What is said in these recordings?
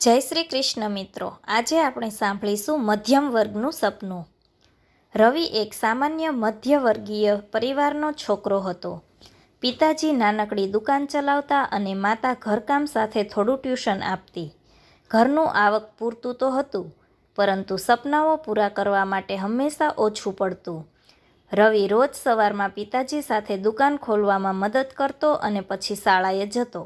જય શ્રી કૃષ્ણ મિત્રો. આજે આપણે સાંભળીશું મધ્યમ વર્ગનું સપનું. રવિ એક સામાન્ય મધ્યવર્ગીય પરિવારનો છોકરો હતો. પિતાજી નાનકડી દુકાન ચલાવતા અને માતા ઘરકામ સાથે થોડું ટ્યુશન આપતી. ઘરનું આવક પૂરતું તો હતું, પરંતુ સપનાઓ પૂરા કરવા માટે હંમેશા ઓછું પડતું. રવિ રોજ સવારમાં પિતાજી સાથે દુકાન ખોલવામાં મદદ કરતો અને પછી શાળાએ જતો.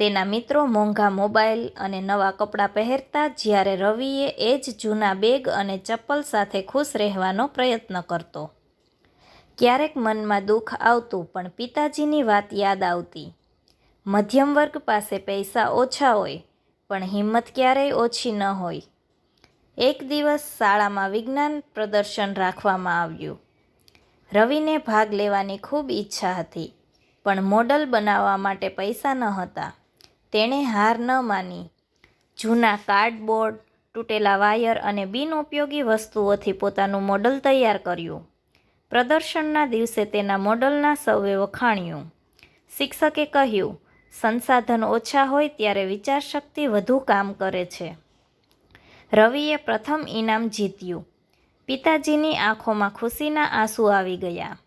તેના મિત્રો મોંઘા મોબાઈલ અને નવા કપડાં પહેરતા જ્યારે રવિએ એ જ જૂના બેગ અને ચપ્પલ સાથે ખુશ રહેવાનો પ્રયત્ન કરતો. ક્યારેક મનમાં દુઃખ આવતું, પણ પિતાજીની વાત યાદ આવતી. મધ્યમ વર્ગ પાસે પૈસા ઓછા હોય, પણ હિંમત ક્યારેય ઓછી ન હોય. એક દિવસ શાળામાં વિજ્ઞાન પ્રદર્શન રાખવામાં આવ્યું. રવિને ભાગ લેવાની ખૂબ ઈચ્છા હતી, પણ મોડલ બનાવવા માટે પૈસા ન હતા તેણે હાર ન માની. જૂના કાર્ડબોર્ડ, તૂટેલા વાયર અને બિનઉપયોગી વસ્તુઓથી પોતાનું મોડલ તૈયાર કર્યું. પ્રદર્શનના દિવસે તેના મોડલના સૌએ વખાણ્યું. શિક્ષકે કહ્યું, સંસાધન ઓછા હોય ત્યારે વિચારશક્તિ વધુ કામ કરે છે. રવિએ પ્રથમ ઇનામ જીત્યું. પિતાજીની આંખોમાં ખુશીના આંસુ આવી ગયા.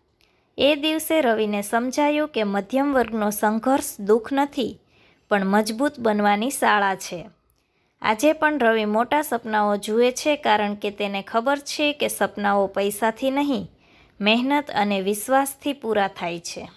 એ દિવસે રવિને સમજાયું કે મધ્યમ વર્ગનો સંઘર્ષ દુઃખ નથી પણ મજબૂત બનવાની શાળા છે. આજે પણ રવિ મોટા સપનાઓ જુએ છે કારણ કે તેને ખબર છે કે સપનાઓ પૈસાથી નહીં, મહેનત અને વિશ્વાસથી પૂરા થાય છે.